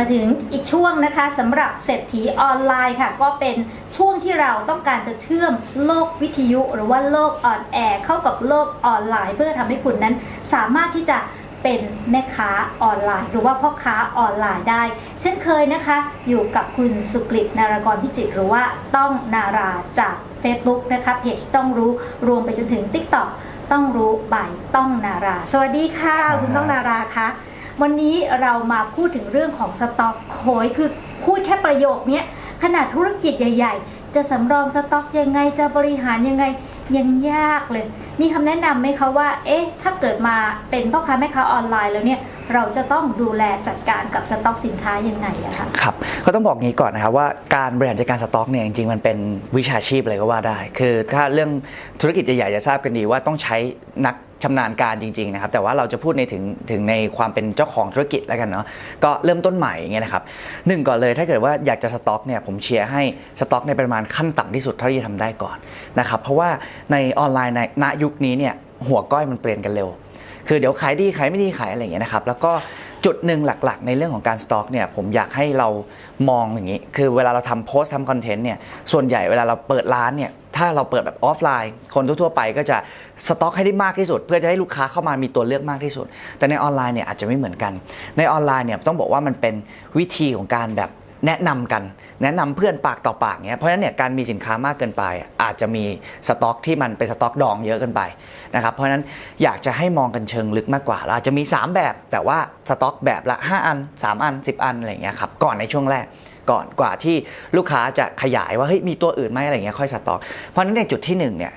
มาถึงอีกช่วงนะคะสำหรับเศรษฐีออนไลน์ค่ะ ก็เป็นช่วงที่เราต้องการจะเชื่อมโลกวิทยุ หรือว่าโลกออนแอร์เข้ากับโลกออนไลน์ เพื่อทำให้คุณนั้นสามารถที่จะเป็นแม่ค้าออนไลน์ หรือว่าพ่อค้าออนไลน์ได้ เช่นเคยนะคะ อยู่กับคุณสุกฤตนารากรพิจิตรหรือว่าต้องนาราจาก Facebook นะคะเพจต้องรู้รวมไปจนถึง TikTok ต้องรู้บ่ายต้องนารา สวัสดีค่ะ คุณต้องนาราคะ วันนี้เรามาพูดถึงเรื่องของสต็อกโขยคือพูดแค่ประโยคนี้ขนาดธุรกิจใหญ่ ๆ จะสำรองสต็อกยังไงจะบริหารยังไงยังยากเลย มีคำแนะนำไหมคะว่า เอ๊ะ ถ้าเกิดมาเป็นพ่อค้าแม่ค้าออนไลน์แล้วเนี่ย เราจะต้องดูแลจัดการกับสต็อกสินค้ายังไงอะคะครับก็ต้องบอกงี้ก่อนนะครับว่าการบริหารจัดการสต็อกเนี่ยจริงๆมันเป็นวิชาชีพเลยก็ว่าได้ คือถ้าเรื่องธุรกิจใหญ่ๆจะทราบกันดีว่าต้องใช้นักชำนาญการจริงๆนะครับแต่ว่าเราจะพูดในถึงถึงในความเป็นเจ้าของธุรกิจแล้วกันเนาะก็เริ่มต้นใหม่อย่างเงี้ยนะครับหนึ่งก่อนเลยถ้าเกิดว่าอยากจะสต็อกเนี่ยผมเชียร์ให้สต็อกในปริมาณขั้นต่ำที่สุดเท่าที่จะทำได้ก่อนนะครับเพราะว่าในออนไลน์ในณยุคนี้เนี่ยหัวก้อยมันเปลี่ยนกันเร็ว คือเดี๋ยวขายดีขายไม่ดีขายอะไรอย่างเงี้ยนะครับ แล้วก็จุดหนึ่งหลักๆ ในเรื่องของการสต็อกเนี่ยผมอยากให้เรามองอย่างนี้ คือเวลาเราทำโพสต์ทำคอนเทนต์เนี่ยส่วนใหญ่เวลาเราเปิดร้านเนี่ยถ้าเราเปิดแบบออฟไลน์ คนทั่วๆไปก็จะสต็อกให้ได้มากที่สุด เพื่อจะให้ลูกค้าเข้ามามีตัวเลือกมากที่สุด แต่ในออนไลน์เนี่ยอาจจะไม่เหมือนกัน ในออนไลน์เนี่ยต้องบอกว่ามันเป็นวิธีของการแบบแนะนำกัน แนะนำเพื่อนปากต่อปากเนี้ยเพราะฉะนั้นเนี่ยการมีสินค้ามากเกินไป อาจจะมีสต็อกที่มันเป็นสต็อกดองเยอะเกินไปนะครับเพราะฉะนั้นอยากจะให้มองกันเชิงลึกมากกว่าเราอาจจะมี 3 แบบ แต่ว่าสต็อกแบบละ 5 อัน 3 อัน 10 อันอะไรเงี้ยครับก่อนในช่วงแรกก่อนกว่าที่ลูกค้าจะขยายว่าเฮ้ยมีตัวอื่นไหมอะไรเงี้ยค่อยสต็อก เพราะฉะนั้นในจุดที่หนึ่งเนี่ย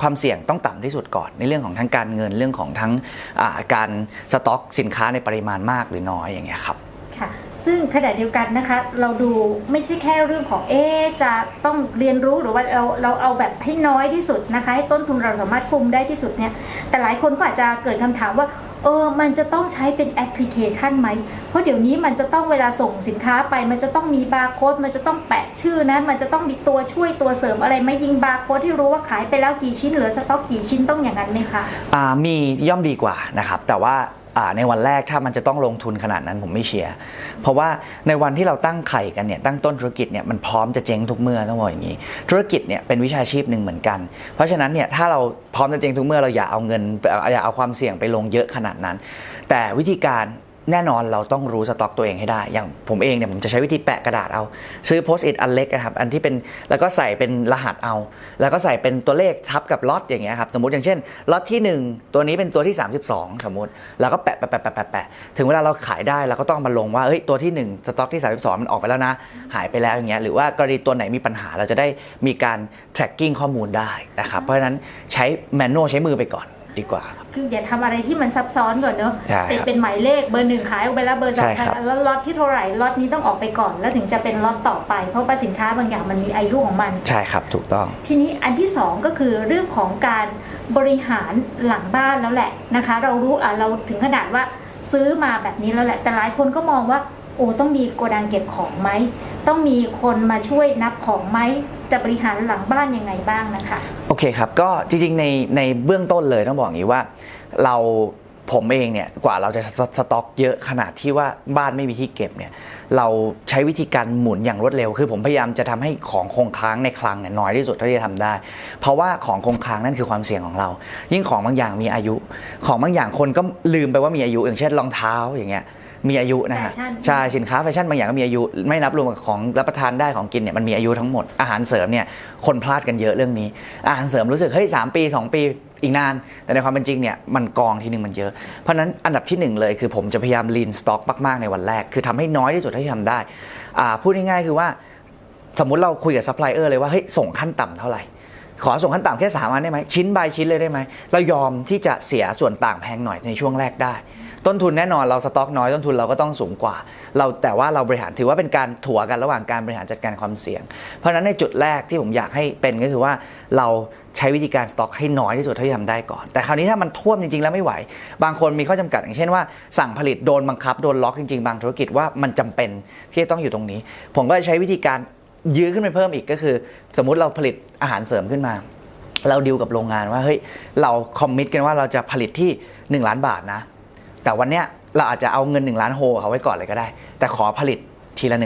ความเสี่ยงต้องต่ำที่สุดก่อนในเรื่องของทั้งการเงินเรื่องของทั้งการสต็อกสินค้าในปริมาณมากหรือน้อยอย่างเงี้ยครับ ค่ะ ซึ่งขณะเดียวกันนะคะ เราดูไม่ใช่แค่เรื่องของเอ๊จะต้องเรียนรู้หรือว่าเราเราเอาแบบให้น้อยที่สุดนะคะ ให้ต้นทุนเราสามารถคุมได้ที่สุดเนี่ย แต่หลายคนก็อาจจะเกิดคำถามว่าเออ มันจะต้องใช้เป็นแอปพลิเคชันไหม เพราะเดี๋ยวนี้มันจะต้องเวลาส่งสินค้าไป มันจะต้องมีบาร์โค้ด มันจะต้องแปะชื่อนะ มันจะต้องมีตัวช่วยตัวเสริมอะไรไหม่ยิงบาร์โค้ดที่รู้ว่าขายไปแล้วกี่ชิ้นเหลือสต็อกกี่ชิ้นต้องอย่างนั้นไหมคะ อ่า มีย่อมดีกว่านะครับ แต่ว่า ในวันแรกถ้ามันจะต้องลงทุนขนาดนั้นผมไม่เชียร์เพราะว่าในวันที่เราตั้งไข่กันเนี่ยตั้งต้นธุรกิจเนี่ยมันพร้อมจะเจ๊งทุกเมื่อต้องบอกอย่างนี้ ธุรกิจเนี่ยเป็นวิชาชีพหนึ่งเหมือนกัน เพราะฉะนั้นเนี่ยถ้าเราพร้อมจะเจ๊งทุกเมื่อเราอย่าเอาเงินอย่าเอาความเสี่ยงไปลงเยอะขนาดนั้น แต่วิธีการ แน่นอนเราต้องรู้สต็อกตัวเองให้ได้ อย่างผมเองเนี่ยผมจะใช้วิธีแปะกระดาษเอา ซื้อโพสต์อิทอันเล็กนะครับ อันที่เป็นแล้วก็ใส่เป็นรหัสเอา แล้วก็ใส่เป็นตัวเลขทับกับล็อตอย่างเงี้ยครับสมมติอย่างเช่นล็อตที่ 1 ตัวนี้เป็นตัวที่ 32 สมมติแล้วก็แปะแปะแปะแปะแปะแปะถึงเวลาเราขายได้เราก็ต้องมาลงว่าเฮ้ยตัวที่ 1 สต็อกที่ 32 มันออกไปแล้วนะ หายไปแล้วอย่างเงี้ยหรือว่ากรณีตัวไหนมีปัญหาเราจะได้มีการ tracking ข้อมูลได้นะครับเพราะฉะนั้นใช้แมนนวลใช้มือไปก่อน ดีกว่าคืออย่าทำอะไรที่มันซับซ้อนก่อนเนอะใช่ครับติดเป็นหมายเลขเบอร์หนึ่งขายออกไปแล้วเบอร์สองใช่ขายครับแล้วล็อตที่เท่าไหร่ล็อตนี้ต้องออกไปก่อน แล้วถึงจะเป็นล็อตต่อไป เพราะว่าสินค้าบางอย่างมันมีอายุของมัน ใช่ครับถูกต้อง ทีนี้อันที่สองก็คือเรื่องของการบริหารหลังบ้านแล้วแหละนะคะ เรารู้อะเราถึงขนาดว่าซื้อมาแบบนี้แล้วแหละ แต่หลายคนก็มองว่า โอ้ต้องมีโกดังเก็บของไหม ต้องมีคนมาช่วยนับของไหมจะบริหารหลังบ้านยังไงบ้างนะคะ โอเคครับ ก็จริงๆในในเบื้องต้นเลยต้องบอกอย่างนี้ว่า เราผมเองเนี่ยกว่าเราจะสสต็อกเยอะขนาดที่ว่าบ้านไม่มีที่เก็บเนี่ยเราใช้วิธีการหมุนอย่างรวดเร็ว คือผมพยายามจะทำให้ของคงค้างในคลังเนี่ยน้อยที่สุดเท่าที่จะทำได้ เพราะว่าของคงค้างนั่นคือความเสี่ยงของเรา ยิ่งของบางอย่างมีอายุ ของบางอย่างคนก็ลืมไปว่ามีอายุ อย่างเช่นรองเท้าอย่างเงี้ย มีอายุนะฮะแฟชั่น ใช่สินค้าแฟชั่นบางอย่างก็มีอายุไม่นับรวมกับของรับประทานได้ของกินเนี่ยมันมีอายุทั้งหมดอาหารเสริมเนี่ยคนพลาดกันเยอะเรื่องนี้ อาหารเสริมรู้สึกเฮ้ยสามปี 2 ปีอีกนาน แต่ในความเป็นจริงเนี่ยมันกองทีหนึ่งมันเยอะเพราะฉะนั้นอันดับที่หนึ่งเลยคือผมจะพยายามลีนสต็อกมากๆในวันแรก คือทำให้น้อยที่สุดเท่าที่ทำได้อ่าพูดง่ายๆคือว่า สมมุติเราคุยกับซัพพลายเออร์เลยว่าเฮ้ยส่งขั้นต่ำเท่าไหร่ ขอส่งขั้นต่ำแค่สามอันได้ไหมชิ้นบายชิ้นเลยได้ไหมเรายอมที่จะเสียส่วนต่างแพงหน่อยในช่วงแรกได้ ต้นทุนแน่นอนเราสต็อกน้อยต้นทุนเราก็ต้องสูงกว่า เราแต่ว่าเราบริหารถือว่าเป็นการถัวกันระหว่างการบริหารจัดการความเสี่ยง เพราะฉะนั้นในจุดแรกที่ผมอยากให้เป็นก็คือว่าเราใช้วิธีการสต็อกให้น้อยที่สุดเท่าที่ทำได้ก่อน แต่คราวนี้ถ้ามันท่วมจริงๆ แล้วไม่ไหว บางคนมีข้อจำกัดอย่างเช่นว่า สั่งผลิตโดนบังคับโดนล็อกจริงๆ บางธุรกิจว่ามันจำเป็นที่จะต้องอยู่ตรงนี้ ผมก็จะใช้วิธีการยื้อขึ้นไปเพิ่มอีกก็คือ สมมุติเราผลิตอาหารเสริมขึ้นมา เราดีลกับโรงงานว่าเฮ้ยเราคอมมิตกันว่าเราจะผลิตที่ 1 ล้านบาทนะ แต่วันเนี้ยเราอาจจะเอาเงิน 1 ล้านโฮเขาไว้ก่อนเลยก็ได้ แต่ขอผลิตทีละ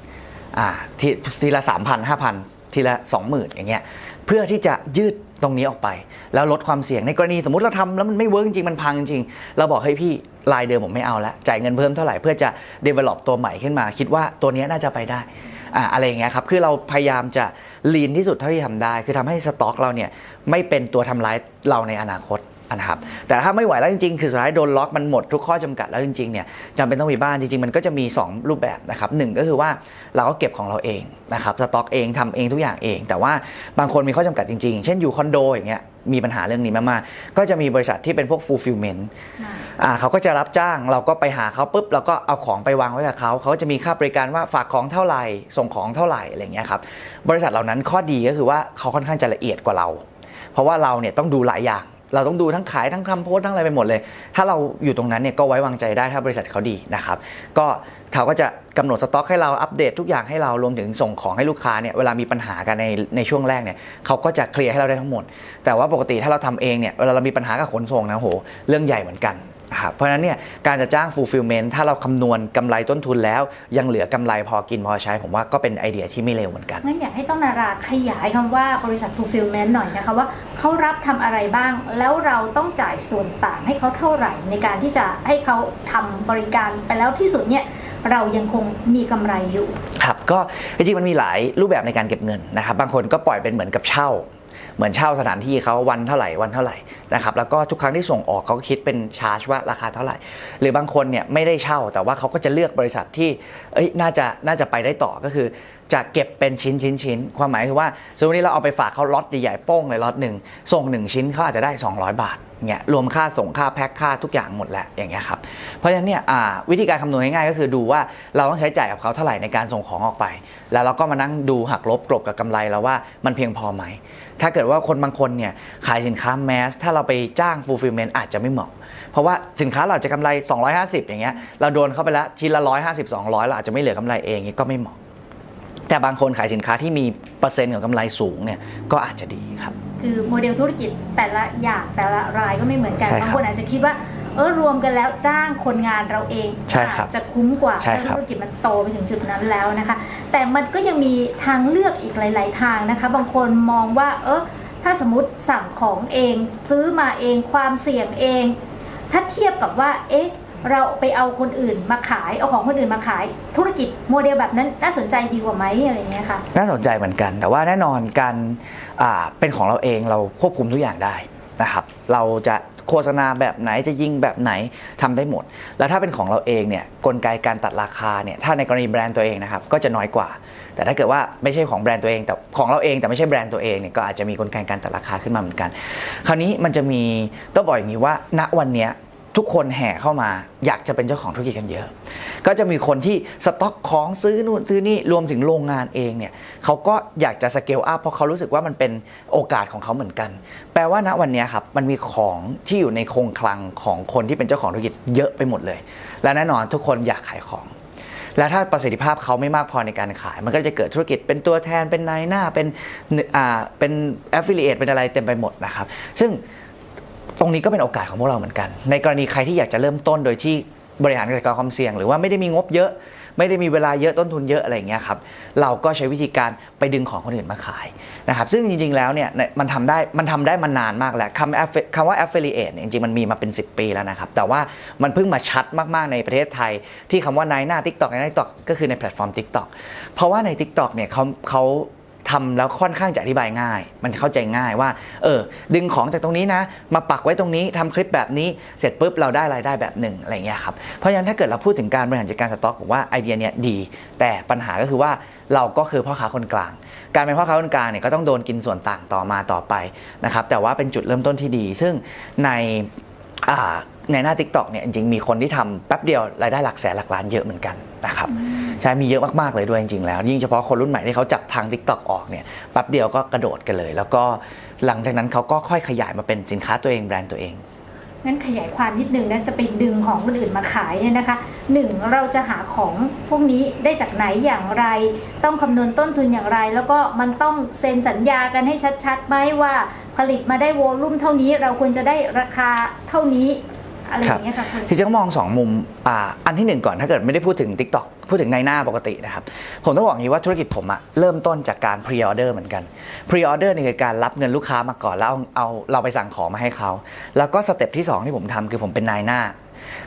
1,000อ่าทีทีละ 3,000 5,000 ทีละ 20,000 อย่างเงี้ยเพื่อที่จะยืดตรงนี้ออกไป แล้วลดความเสี่ยงในกรณีสมมติเราทำแล้วมันไม่เวิร์กจริงมันพังจริง เราบอกให้ยพี่รายเดิมผมไม่เอาล้วจ่ายเงินเพิ่มเท่าไหร่เพื่อจะ develop ตัวใหม่ขึ้นมา คิดว่าตัวนี้น่าจะไปได้อ่าอะไรอย่างเงี้ยครับคือเราพยายามจะ lean ที่สุดเท่าที่ทำได้ คือทำให้สต็อกเราเนี่ยไม่เป็นตัวทำร้ายเราในอนาคต นะครับแต่ถ้าไม่ไหวแล้วจริงๆ คือสุดท้ายโดนล็อกมันหมดทุกข้อจำกัดแล้วจริงๆเนี่ยจำเป็นต้องมีบ้านจริงๆ มันก็จะมี 2 รูปแบบนะครับหนึ่งก็คือว่าเราก็เก็บของเราเองนะครับสต็อกเองทำเองทุกอย่างเอง แต่ว่าบางคนมีข้อจำกัดจริงๆ เช่นอยู่คอนโดอย่างเงี้ยมีปัญหาเรื่องนี้มากๆ ก็จะมีบริษัทที่เป็นพวก fulfillment อ่าเขาก็จะรับจ้างเราก็ไปหาเขาปุ๊บเราก็เอาของไปวางไว้กับเขาเขาก็จะมีค่าบริการว่าฝากของเท่าไหร่ส่งของเท่าไหร่อะไรอย่างเงี้ยครับบริษัทเหล่านั้นข้อดีก็คือว่าเขาค่อนข้างจะละเอียดกว่าเรา เพราะว่าเราเนี่ยต้องดูหลายอย่าง เราต้องดูทั้งขายทั้งทำโพสทั้งอะไรไปหมดเลย ถ้าเราอยู่ตรงนั้นเนี่ยก็ไว้วางใจได้ถ้าบริษัทเขาดีนะครับก็เขาก็จะกำหนดสต็อกให้เราอัปเดตทุกอย่างให้เรารวมถึงส่งของให้ลูกค้าเนี่ยเวลามีปัญหากันในในช่วงแรกเนี่ยเขาก็จะเคลียร์ให้เราได้ทั้งหมด แต่ว่าปกติถ้าเราทำเองเนี่ยเวลาเรามีปัญหากับขนส่งนะโหเรื่องใหญ่เหมือนกัน เพราะฉะนั้นเนี่ยการจะจ้าง fulfillment ถ้าเราคำนวณกำไรต้นทุนแล้ว ยังเหลือกำไรพอกินพอใช้ ผมว่าก็เป็นไอเดียที่ไม่เลวเหมือนกันงั้นอยากให้ต้องนาราขยายคำว่าบริษัท fulfillment หน่อยนะคะว่าเขารับทำอะไรบ้าง แล้วเราต้องจ่ายส่วนต่างให้เขาเท่าไหร่ ในการที่จะให้เขาทำบริการไปแล้วที่สุดเนี่ยเรายังคงมีกำไรอยู่ ครับ ก็จริงๆมันมีหลายรูปแบบในการเก็บเงินนะครับ บางคนก็ปล่อยเป็นเหมือนกับเช่า เหมือนเช่าสถานที่เขาวันเท่าไหร่วันเท่าไหร่นะครับแล้วก็ทุกครั้งที่ส่งออกเขาก็คิดเป็นชาร์จว่าราคาเท่าไหร่ หรือบางคนเนี่ยไม่ได้เช่าแต่ว่าเขาก็จะเลือกบริษัทที่เอ้ยน่าจะน่าจะไปได้ต่อก็คือ จะเก็บเป็นชิ้นชิ้นชิ้นความหมายคือว่าสมมตินี้เราเอาไปฝากเขาล็อตใหญ่ๆโป้งเลยล็อตหนึ่งส่งหนึ่งชิ้นเขาอาจจะได้ 200 บาท เงี้ยรวมค่าส่งค่าแพ็คค่าทุกอย่างหมดแหละอย่างเงี้ยครับเพราะฉะนั้นเนี่ยวิธีการคำนวณง่ายๆก็คือดูว่าเราต้องใช้จ่ายกับเขาเท่าไหร่ในการส่งของออกไป แล้วเราก็มานั่งดูหักลบกลบกับกำไรแล้วว่ามันเพียงพอไหม ถ้าเกิดว่าคนบางคนเนี่ยขายสินค้าแมสถ้าเราไปจ้าง fulfillment อาจจะไม่เหมาะ เพราะว่าสินค้าเราจะกำไร 250 อย่างเงี้ยเราโดนเข้าไปแล้วชิ้นละ150 200เราอาจจะไม่เหลือกำไรเองก็ไม่เหมาะ แต่บางคนขายสินค้าที่มีเปอร์เซ็นต์ของกำไรสูงเนี่ยก็อาจจะดีครับ คือโมเดลธุรกิจแต่ละอย่างแต่ละรายก็ไม่เหมือนกันใช่ครับบางคนอาจจะคิดว่าเออรวมกันแล้วจ้างคนงานเราเองใช่ครับอาจจะคุ้มกว่าใช่ถ้าครับธุรกิจมันโตไปถึงจุดนั้นแล้วนะคะ แต่มันก็ยังมีทางเลือกอีกหลาย ๆ ทางนะคะ บางคนมองว่าเออถ้าสมมติสั่งของเอง ซื้อมาเองความเสี่ยงเอง ถ้าเทียบกับว่าเอ๊ะ เราไปเอาคนอื่นมาขาย เอาของคนอื่นมาขาย ธุรกิจโมเดลแบบนั้นน่าสนใจดีกว่าไหมอะไรเงี้ยค่ะ น่าสนใจเหมือนกัน แต่ว่าแน่นอนการเป็นของเราเองเราควบคุมทุกอย่างได้นะครับ เราจะโฆษณาแบบไหนจะยิงแบบไหนทำได้หมด แล้วถ้าเป็นของเราเองเนี่ยกลไกการตัดราคาเนี่ยถ้าในกรณีแบรนด์ตัวเองนะครับก็จะน้อยกว่า แต่ถ้าเกิดว่าไม่ใช่ของแบรนด์ตัวเองแต่ของเราเองแต่ไม่ใช่แบรนด์ตัวเองเนี่ยก็อาจจะมีกลไกการตัดราคาขึ้นมาเหมือนกัน คราวนี้มันจะมีต้องบอกอย่างนี้ว่าณวันเนี้ย ทุกคนแห่เข้ามาอยากจะเป็นเจ้าของธุรกิจกันเยอะ ก็จะมีคนที่สต็อกของซื้อนู่นซื้อนี่รวมถึงโรงงานเองเนี่ยเขาก็อยากจะสเกลอัพเพราะเขารู้สึกว่ามันเป็นโอกาสของเขาเหมือนกัน แปลว่าณวันนี้ครับมันมีของที่อยู่ในโครงคลังของคนที่เป็นเจ้าของธุรกิจเยอะไปหมดเลย และแน่นอนทุกคนอยากขายของแล้วถ้าประสิทธิภาพเขาไม่มากพอในการขาย มันก็จะเกิดธุรกิจเป็นตัวแทนเป็นนายหน้าเป็นอ่าเป็น affiliate เป็นอะไรเต็มไปหมดนะครับ ซึ่ง ตรงนี้ก็เป็นโอกาสของพวกเราเหมือนกัน ในกรณีใครที่อยากจะเริ่มต้นโดยที่บริหารจัดการความเสี่ยง หรือว่าไม่ได้มีงบเยอะ ไม่ได้มีเวลาเยอะต้นทุนเยอะอะไรอย่างเงี้ยครับเราก็ใช้วิธีการไปดึงของคนอื่นมาขายนะครับซึ่งจริงๆแล้วเนี่ยมันทำได้มันทำได้มานานมากแล้วคำคำว่า affiliate เนี่ยจริงๆมันมีมาเป็น 10 ปีแล้วนะครับแต่ว่ามันเพิ่งมาชัดมากๆในประเทศไทย ที่คำว่านายหน้า TikTok ใน TikTok ก็คือในแพลตฟอร์ม TikTok เพราะว่าใน TikTok เนี่ยเขาเขา ทำแล้วค่อนข้างจะอธิบายง่าย มันเข้าใจง่ายว่า เออ ดึงของจากตรงนี้นะ มาปักไว้ตรงนี้ทำคลิปแบบนี้ เสร็จปุ๊บเราได้รายได้แบบหนึ่งอะไรเงี้ยครับ เพราะฉะนั้นถ้าเกิดเราพูดถึงการบริหารจัดการสต็อกผมว่าไอเดียเนี้ยดี แต่ปัญหาก็คือว่าเราก็คือพ่อค้าคนกลาง การเป็นพ่อค้าคนกลางเนี่ยก็ต้องโดนกินส่วนต่างต่อมาต่อไปนะครับ แต่ว่าเป็นจุดเริ่มต้นที่ดี ซึ่งในอ่า ในหน้า TikTok เนี่ยจริงๆมีคนที่ทำแป๊บเดียวรายได้หลักแสนหลักล้านเยอะเหมือนกันนะครับใช่มีเยอะมากๆเลยด้วยจริงๆแล้ว ยิ่งเฉพาะคนรุ่นใหม่ที่เขาจับทาง TikTok ออกเนี่ยแป๊บเดียวก็กระโดดกันเลย แล้วก็หลังจากนั้นเขาก็ค่อยขยายมาเป็นสินค้าตัวเองแบรนด์ตัวเองงั้นขยายความนิดนึงนะจะไปดึงของคนอื่นมาขายเนี่ยนะคะหนึ่งเราจะหาของพวกนี้ได้จากไหนอย่างไร ต้องคำนวณต้นทุนอย่างไร แล้วก็มันต้องเซ็นสัญญากันให้ชัดๆไหมว่าผลิตมาได้โวลุ่มเท่านี้เราควรจะได้ราคาเท่านี้ อะไรอย่างเงี้ยค่ะคุณที่จะต้องมองสองมุมอ่าอันที่หนึ่งก่อนถ้าเกิดไม่ได้พูดถึง Tik t o อกพูดถึงในหน้าปกตินะครับ ผมต้องบอกอย่างนี้ว่าธุรกิจผมอะเริ่มต้นจากการพรีออเดอร์เหมือนกันพรีออเดอร์นี่คือการรับเงินลูกค้ามาก่อนแล้วเอาเอาเราไปสั่งของมาให้เขาแล้วก็สเต็ปที่ 2 ที่ผมทำคือผมเป็นนายหน้า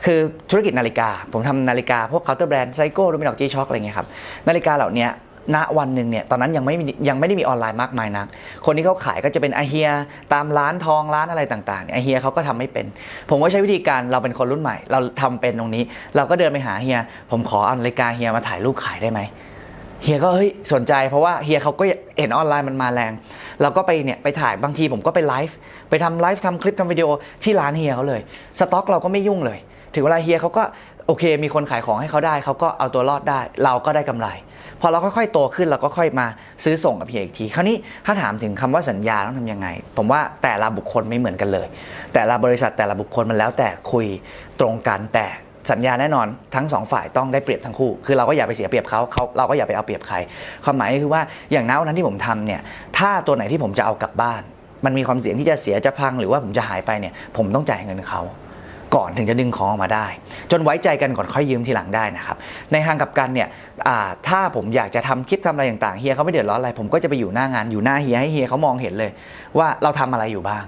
คือธุรกิจนาฬิกา ผมทำนาฬิกา พวกเคาน์เตอร์แบรนด์ไซโก้รูมินอกจีช็อคอะไรเงี้ยครับนาฬิกาเหล่าเนี้ย ณวันหนึ่งเนี่ยตอนนั้นยังไม่ยังไม่ได้มีออนไลน์มากมายนัก คนที่เขาขายก็จะเป็นไอาเฮียตามร้านทองร้านอะไรต่างๆเนี่ยไอาเฮียเขาก็ทำไม่เป็น ผมก็ใช้วิธีการเราเป็นคนรุ่นใหม่ เราทำเป็นตรงนี้ เราก็เดินไปหาเฮีย ผมขอเอานาฬิกาเฮียมาถ่ายรูปขายได้ไหมเฮียก็เฮ้ยสนใจเพราะว่าเฮียเขาก็เห็นออนไลน์มันมาแรง เราก็ไปเนี่ยไปถ่ายบางทีผมก็ไปไลฟ์ไปทำไลฟ์ทำคลิปทำวิดีโอที่ร้านเฮียเขาเลย สต็อกเราก็ไม่ยุ่งเลย ถึงเวลาเฮียเขาก็โอเค มีคนขายของให้เขาได้เขาก็เอาตัวรอดได้ เราก็ได้กำไร พอเราค่อยๆโตขึ้นเราก็ค่อยมาซื้อส่งกับเฮียอีกที คราวนี้ถ้าถามถึงคำว่าสัญญาต้องทำยังไง ผมว่าแต่ละบุคคลไม่เหมือนกันเลย แต่ละบริษัทแต่ละบุคคลมันแล้วแต่คุยตรงกันแต่สัญญาแน่นอนทั้งสองฝ่ายต้องได้เปรียบทั้งคู่ คือเราก็อย่าไปเสียเปรียบเขาเขาเราก็อย่าไปเอาเปรียบใคร ความหมายก็คือว่าอย่างน้าวันนั้นที่ผมทำเนี่ยถ้าตัวไหนที่ผมจะเอากลับบ้าน มันมีความเสี่ยงที่จะเสียจะพังหรือว่าผมจะหายไปเนี่ยผมต้องจ่ายเงินเขา ก่อนถึงจะดึงของออกมาได้ จนไว้ใจกันก่อนค่อยยืมทีหลังได้นะครับ ในทางกับกันเนี่ยถ้าผมอยากจะทำคลิปทำอะไรต่างๆเฮียเขาไม่เดือดร้อนอะไร ผมก็จะไปอยู่หน้างานอยู่หน้าเฮียให้เฮียเขามองเห็นเลย ว่าเราทำอะไรอยู่บ้าง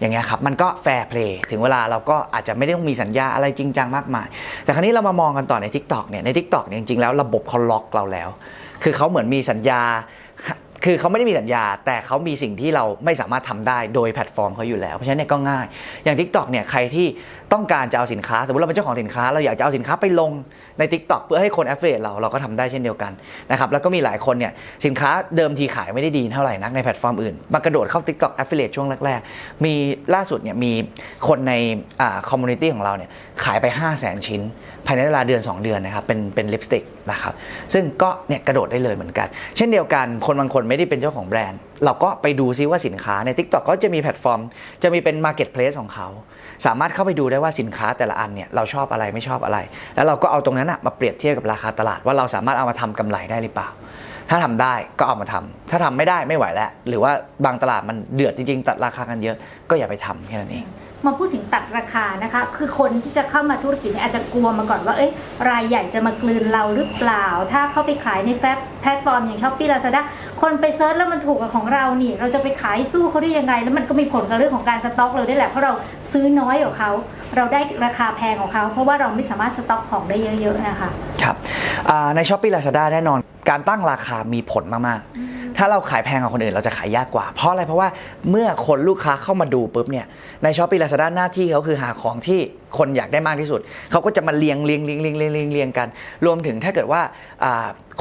อย่างเงี้ยครับมันก็แฟร์เพลย์ถึงเวลาเราก็อาจจะไม่ได้ต้องมีสัญญาอะไรจริงจังมากมาย แต่ครั้นี้เรามามองกันต่อใน Tik t o อกเนี่ยใน Tik t o อกเนี่ยจริงๆแล้วระบบเขาล็อกเราแล้ว คือเขาเหมือนมีสัญญา คือเขาไม่ได้มีสัญญา แต่เขามีสิ่งที่เราไม่สามารถทำได้โดยแพลตฟอร์มเขาอยู่แล้ว เพราะฉะนั้นเนี่ยก็ง่าย อย่าง Tik t o อกเนี่ยใครที่ต้องการจะเอาสินค้า สมมติเราเป็นเจ้าของสินค้า เราอยากจะเอาสินค้าไปลงใน Tik t o อกเพื่อให้คน affiliate เราเราก็ทำได้เช่นเดียวกันนะครับแล้วก็มีหลายคนเนี่ยสินค้าเดิมทีขายไม่ได้ดีเท่าไหร่นักในแพลตฟอร์มอื่นมากระโดดเข้า Tik t o อก affiliate ช่วงแรกๆ มีล่าสุดเนี่ยมีคนในคอมมูนิตี้ของเราเนี่ยขายไป 5 0 0 0 0 0 ชิ้น ภายในเวลาเดือน 2 เดือนนะครับเป็นเป็นลิปสติกนะครับซึ่งก็เนี่ยกระโดดได้เลยเหมือนกัน เช่นเดียวกันคนบางคนไม่ได้เป็นเจ้าของแบรนด์ เราก็ไปดูซิว่าสินค้าใน Tik t o อกก็จะมีแพลตฟอร์ม จะมีเป็น Marketplace ของเขา สามารถเข้าไปดูได้ว่าสินค้าแต่ละอันเนี่ยเราชอบอะไรไม่ชอบอะไร แล้วเราก็เอาตรงนั้นอะมาเปรียบเทียบกับราคาตลาดว่าเราสามารถเอามาทำกำไรได้หรือเปล่า ถ้าทำได้ก็เอามาทำถ้าทำไม่ได้ไม่ไหวแล้ว หรือว่าบางตลาดมันเดือดจริงๆ ตัดราคากันเยอะก็อย่าไปทำแค่นั้นเองมาพูดถึงตัดราคานะคะ คือคนที่จะเข้ามาธุรกิจเนี่ยอาจจะกลัวมาก่อนว่า เอ้ย รายใหญ่จะมากลืนเราหรือเปล่า ถ้าเข้าไปขายในแฟลตแพลตฟอร์มอย่างช้อปปี้ลาซาด้า คนไปเซิร์ชแล้วมันถูกกับของเรานี่ เราจะไปขายสู้เขาได้ยังไง แล้วมันก็มีผลกับเรื่องของการสต็อกเราได้แหละเพราะเราซื้อน้อยกว่าเขาเราได้ราคาแพงของเขาเพราะว่าเราไม่สามารถสต็อกของได้เยอะๆนะคะครับอ่าใน s h อ p e e Lazada แน่นอนการตั้งราคามีผลมากๆ ถ้าเราขายแพงกว่าคนอื่นเราจะขายยากกว่า เพราะอะไรเพราะว่าเมื่อคนลูกค้าเข้ามาดูปุ๊บเนี่ยใน s h อ p e e Lazada หน้าที่เขาคือหาของที่ คนอยากได้มากที่สุด เขาก็จะมาเรียงเรียงเรียงเรียงเรียงเรียงเรียงกัน รวมถึงถ้าเกิดว่า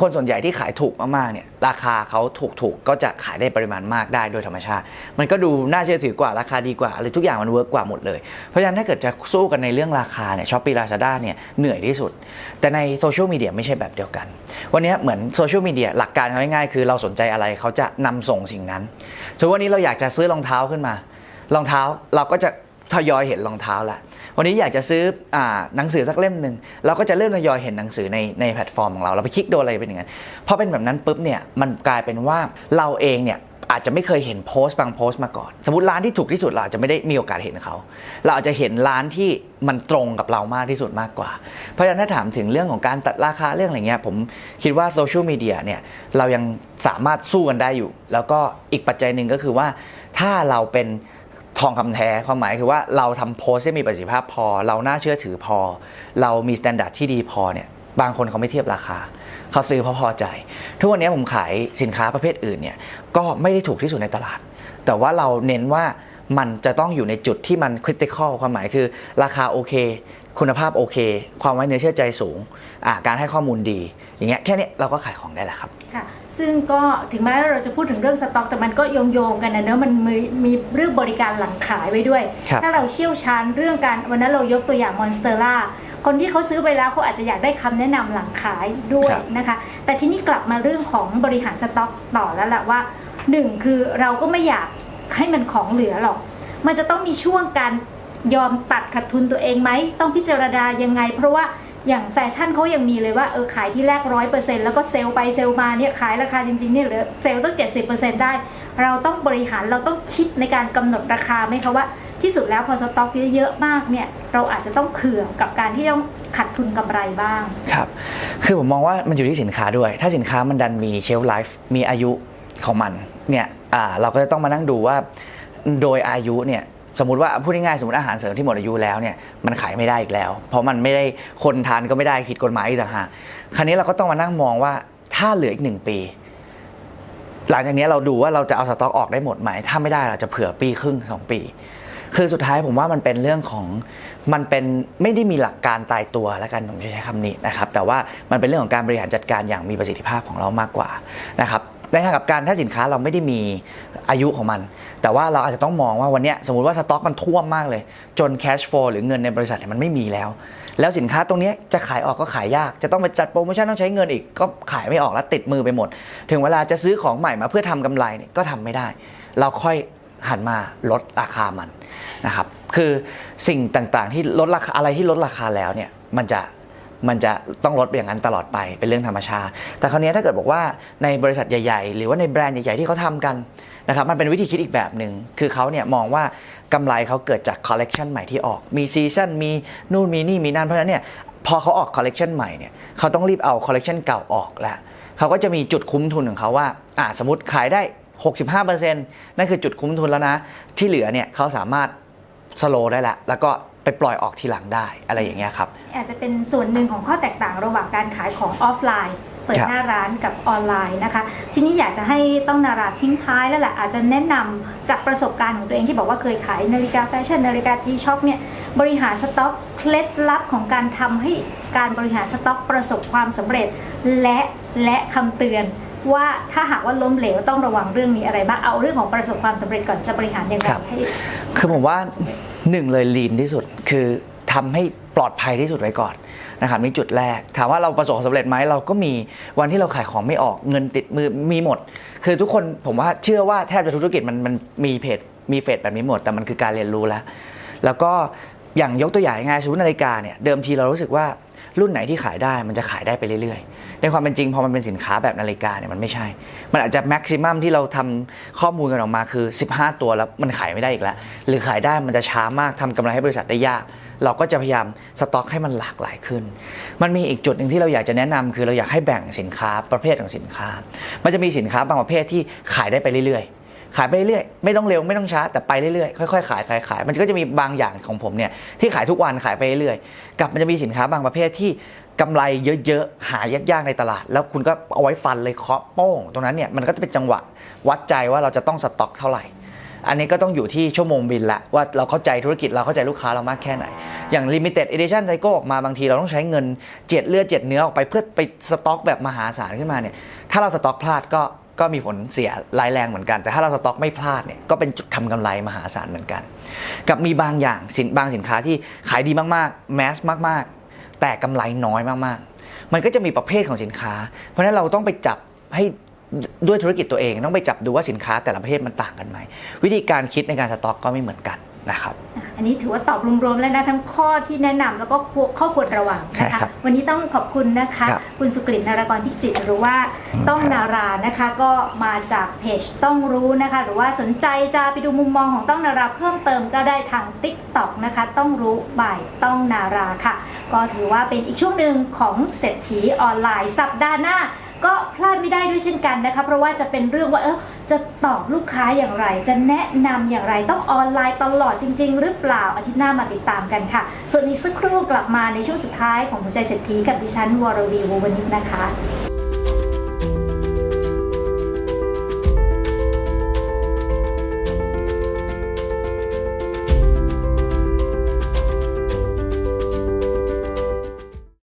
คนส่วนใหญ่ที่ขายถูกมากๆเนี่ยราคาเขาถูกถูกก็จะขายได้ปริมาณมากได้โดยธรรมชาติ มันก็ดูน่าเชื่อถือกว่าราคาดีกว่าอะไรทุกอย่างมันเวิร์กกว่าหมดเลย เพราะฉะนั้นถ้าเกิดจะสู้กันในเรื่องราคาเนี่ยช้อปปี้ลาซาด้าเนี่ยเหนื่อยที่สุด แต่ในโซเชียลมีเดียไม่ใช่แบบเดียวกัน วันนี้เหมือนโซเชียลมีเดียหลักการเขาง่ายๆคือเราสนใจอะไรเขาจะนำส่งสิ่งนั้นสมมติวันนี้เราอยากจะซื้อรองเท้าขึ้นมารองเท้าเราก็จะทยอยเห็นรองเท้าละ วันนี้อยากจะซื้ออหนังสือสักเล่มหนึ่งเราก็จะเริ่มทยอยเห็นหนังสือในในแพลตฟอร์มของเราเราไปคลิกโดนอะไรเป็นอย่างนั้นพอเป็นแบบนั้นปุ๊บเนี่ยมันกลายเป็นว่าเราเองเนี่ยอาจจะไม่เคยเห็นโพสต์บางโพสต์มาก่อน สมมติร้านที่ถูกที่สุดเราอาจจะไม่ได้มีโอกาสเห็นเขา เราอาจจะเห็นร้านที่มันตรงกับเรามากที่สุดมากกว่า เพราะฉะนั้นถ้าถามถึงเรื่องของการตัดราคาเรื่องอะไรเงี้ยผมคิดว่าโซเชียลมีเดียเนี่ยเรายังสามารถสู้กันได้อยู่ แล้วก็อีกปัจจัยหนึ่งก็คือว่าถ้าเราเป็น ทองคำแท้ความหมายคือว่าเราทำโพสให้มีประสิทธิภาพพอ เราน่าเชื่อถือพอ เรามีมาตรฐานที่ดีพอเนี่ยบางคนเขาไม่เทียบราคา เขาซื้อเพราะพอใจ ทุกวันนี้ผมขายสินค้าประเภทอื่นเนี่ยก็ไม่ได้ถูกที่สุดในตลาด แต่ว่าเราเน้นว่ามันจะต้องอยู่ในจุดที่มันคริติคอลความหมายคือ ราคาโอเค คุณภาพโอเค ความไว้เนื้อเชื่อใจสูง การให้ข้อมูลดี อย่างเงี้ยแค่นี้เราก็ขายของได้แหล้วครับ ค่ะซึ่งก็ถึงแม้ว่าเราจะพูดถึงเรื่องสต็อก แต่มันก็โยงโยงๆกันนะเนอะมันมีมีเรื่องบริการหลังขายไว้ด้วยครับถ้าเราเชี่ยวชาญเรื่องการวันนั้นเรายกตัวอย่างมอนสเตอร่าคนที่เขาซื้อไปแล้วเขาอาจจะอยากได้คำแนะนำหลังขายด้วยนะคะ แต่ทีนี้กลับมาเรื่องของบริหารสต็อกต่อแล้วแหละว่าหนึ่งคือเราก็ไม่อยากให้มันของเหลือหรอก มันจะต้องมีช่วงการยอมตัดขาดทุนตัวเองไหม ต้องพิจารณายังไง เพราะว่า อย่างแฟชั่นเขายังมีเลยว่าเออขายที่แรกร้อยเปอร์เซ็นต์แล้วก็เซลล์ไปเซลล์มาเนี่ยขายราคาจริงๆเนี่ยเหลือเซลล์ต้องเจ็ดสิบเปอร์เซ็นต์ได้ เราต้องบริหารเราต้องคิดในการกำหนดราคาไหมคะว่าที่สุดแล้วพอสต็อกเยอะๆมากเนี่ยเราอาจจะต้องเผื่อกับการที่ต้องขัดทุนกำไรบ้างครับคือผมมองว่ามันอยู่ที่สินค้าด้วย ถ้าสินค้ามันดันมีเชลฟ์ไลฟ์มีอายุของมันเนี่ยอ่าเราก็จะต้องมานั่งดูว่าโดยอายุเนี่ย สมมติว่าพูดง่ายๆสมมติอาหารเสริมที่หมดอายุแล้วเนี่ยมันขายไม่ได้อีกแล้ว เพราะมันไม่ได้คนทานก็ไม่ได้ผิดกฎหมายอีกต่างหากคราวนี้เราก็ต้องมานั่งมองว่าถ้าเหลืออีกหนึ่งปี หลังจากนี้เราดูว่าเราจะเอาสต็อกออกได้หมดไหมถ้าไม่ได้เราจะเผื่อปีครึ่งสองปี คือสุดท้ายผมว่ามันเป็นเรื่องของมันเป็นไม่ได้มีหลักการตายตัวแล้วกันผมใช้คำนี้นะครับแต่ว่ามันเป็นเรื่องของการบริหารจัดการอย่างมีประสิทธิภาพของเรามากกว่านะครับ ในทางกับการถ้าสินค้าเราไม่ได้มีอายุของมัน แต่ว่าเราอาจจะต้องมองว่าวันนี้สมมติว่าสต็อกมันท่วมมากเลย จนแคชโฟลหรือเงินในบริษัทมันไม่มีแล้ว แล้วสินค้าตรงนี้จะขายออกก็ขายยาก จะต้องไปจัดโปรโมชั่นต้องใช้เงินอีกก็ขายไม่ออกแล้วติดมือไปหมด ถึงเวลาจะซื้อของใหม่มาเพื่อทำกำไรเนี่ยก็ทำไม่ได้ เราค่อยหันมาลดราคามันนะครับคือสิ่งต่างๆที่ลดราคาอะไรที่ลดราคาแล้วเนี่ยมันจะ มันจะต้องลดไปอย่างนั้นตลอดไปเป็นเรื่องธรรมชาติ แต่คราวนี้ถ้าเกิดบอกว่าในบริษัทใหญ่ ๆ หรือว่าในแบรนด์ใหญ่ ๆ ที่เขาทำกันนะครับมันเป็นวิธีคิดอีกแบบหนึ่งคือเขาเนี่ยมองว่ากำไรเขาเกิดจากคอลเลกชันใหม่ที่ออกมีซีซันมีนู่นมีนี่มีนั่นเพราะฉะนั้นเนี่ยพอเขาออกคอลเลกชันใหม่เนี่ยเขาต้องรีบเอาคอลเลกชันเก่าออกแล้วเขาก็จะมีจุดคุ้มทุนของเขาว่าอ่าสมมติขายได้ 65%นั่นคือจุดคุ้มทุนแล้วนะ ที่เหลือเนี่ยเขาสามารถสโลได้ละแล้วก็ ไปปล่อยออกทีหลังได้อะไรอย่างเงี้ยครับ อาจจะเป็นส่วนหนึ่งของข้อแตกต่างระหว่างการขายของออฟไลน์ เปิดครับหน้าร้านกับออนไลน์นะคะ ทีนี้อยากจะให้ต้องนาราทิ้งท้ายแล้วแหละอาจจะแนะนำจากประสบการณ์ของตัวเองที่บอกว่าเคยขายนาฬิกาแฟชั่นนาฬิกา G-Shock เนี่ยบริหารสต็อกเคล็ดลับของการทำให้การบริหารสต็อกประสบความสำเร็จ และและคำเตือนว่าถ้าหากว่าล้มเหลวต้องระวังเรื่องนี้อะไรบ้างเอาเรื่องของประสบความสำเร็จก่อนจะบริหารยังไงครับให้คือผมว่า หนึ่งเลยลีนที่สุดคือทำให้ปลอดภัยที่สุดไว้ก่อนนะครับนี่จุดแรก ถามว่าเราประสบความสำเร็จไหมเราก็มีวันที่เราขายของไม่ออกเงินติดมือมีหมด คือทุกคนผมว่าเชื่อว่าแทบจะทุกธุรกิจมันมันมีเพจมีเฟสแบบนี้หมด แต่มันคือการเรียนรู้แล้ว แล้วก็อย่างยกตัวอย่างง่ายๆสมมตินาฬิกาเนี่ยเดิมทีเรารู้สึกว่า รุ่นไหนที่ขายได้มันจะขายได้ไปเรื่อยๆ ในความเป็นจริงพอมันเป็นสินค้าแบบนาฬิกาเนี่ยมันไม่ใช่ มันอาจจะแม็กซิมัมที่เราทำข้อมูลกันออกมาคือ 15 ตัวแล้วมันขายไม่ได้อีกแล้ว หรือขายได้มันจะช้ามากทำกำไรให้บริษัทได้ยาก เราก็จะพยายามสต็อกให้มันหลากหลายขึ้น มันมีอีกจุดหนึ่งที่เราอยากจะแนะนำคือเราอยากให้แบ่งสินค้าประเภทของสินค้า มันจะมีสินค้าบางประเภทที่ขายได้ไปเรื่อยๆ ขายไปเรื่อยๆไม่ต้องเร็วไม่ต้องช้าแต่ไปเรื่อยๆค่อยๆขายขายขายมันก็จะมีบางอย่างของผมเนี่ยที่ขายทุกวันขายไปเรื่อยๆกับมันจะมีสินค้าบางประเภทที่กำไรเยอะๆ หายากๆในตลาด แล้วคุณก็เอาไว้ฟันเลยเคาะโป้ง ตรงนั้นเนี่ยมันก็จะเป็นจังหวะวัดใจว่าเราจะต้องสต็อกเท่าไหร่ อันนี้ก็ต้องอยู่ที่ชั่วโมงบินละว่าเราเข้าใจธุรกิจเราเข้าใจลูกค้าเรามากแค่ไหน อย่าง Limited Edition ไซโก้ออกมาบางทีเราต้องใช้เงินเจ็ดเลือดเจ็ดเนื้อออกไปเพื่อไปสต็อกแบบมหาศาลขึ้นมาเนี่ยถ้าเราสต็อกพลาดก็ ก็มีผลเสียร้ายแรงเหมือนกัน แต่ถ้าเราสต็อกไม่พลาดเนี่ยก็เป็นจุดทำกำไรมหาศาลเหมือนกัน กับมีบางอย่างสินบางสินค้าที่ขายดีมากๆแมสมากๆ แต่กำไรน้อยมากๆ มันก็จะมีประเภทของสินค้า เพราะฉะนั้นเราต้องไปจับให้ด้วยธุรกิจตัวเอง ต้องไปจับดูว่าสินค้าแต่ละประเภทมันต่างกันไหมวิธีการคิดในการสต็อกก็ไม่เหมือนกัน นะครับอะอันนี้ถือว่าตอบรวมๆแล้วนะทั้งข้อที่แนะนำแล้วก็ข้อควรระวังนะใช่คะครับวันนี้ต้องขอบคุณนะคะครับคุณสุกฤตนารากรพิจิตรหรือว่าต้องนารานะคะก็มาจากเพจต้องรู้นะคะ หรือว่าสนใจจะไปดูมุมมองของต้องนาราเพิ่มเติมก็ได้ทาง t ิ k t o k นะคะ ต้องรู้บ่ายต้องนาราค่ะ ก็ถือว่าเป็นอีกช่วงหนึ่งของเศรษฐีออนไลน์สัปดาห์หน้า ก็พลาดไม่ได้ด้วยเช่นกันนะคะเพราะว่าจะเป็นเรื่องว่าเออจะตอบลูกค้าอย่างไร จะแนะนำอย่างไรต้องออนไลน์ตลอดจริง ๆ หรือเปล่าอาทิตย์หน้ามาติดตามกันค่ะ ส่วนอีกสักครู่กลับมาในช่วงสุดท้ายของหัวใจเศรษฐีกับดิฉันวรวีวงศ์วณิชนะคะ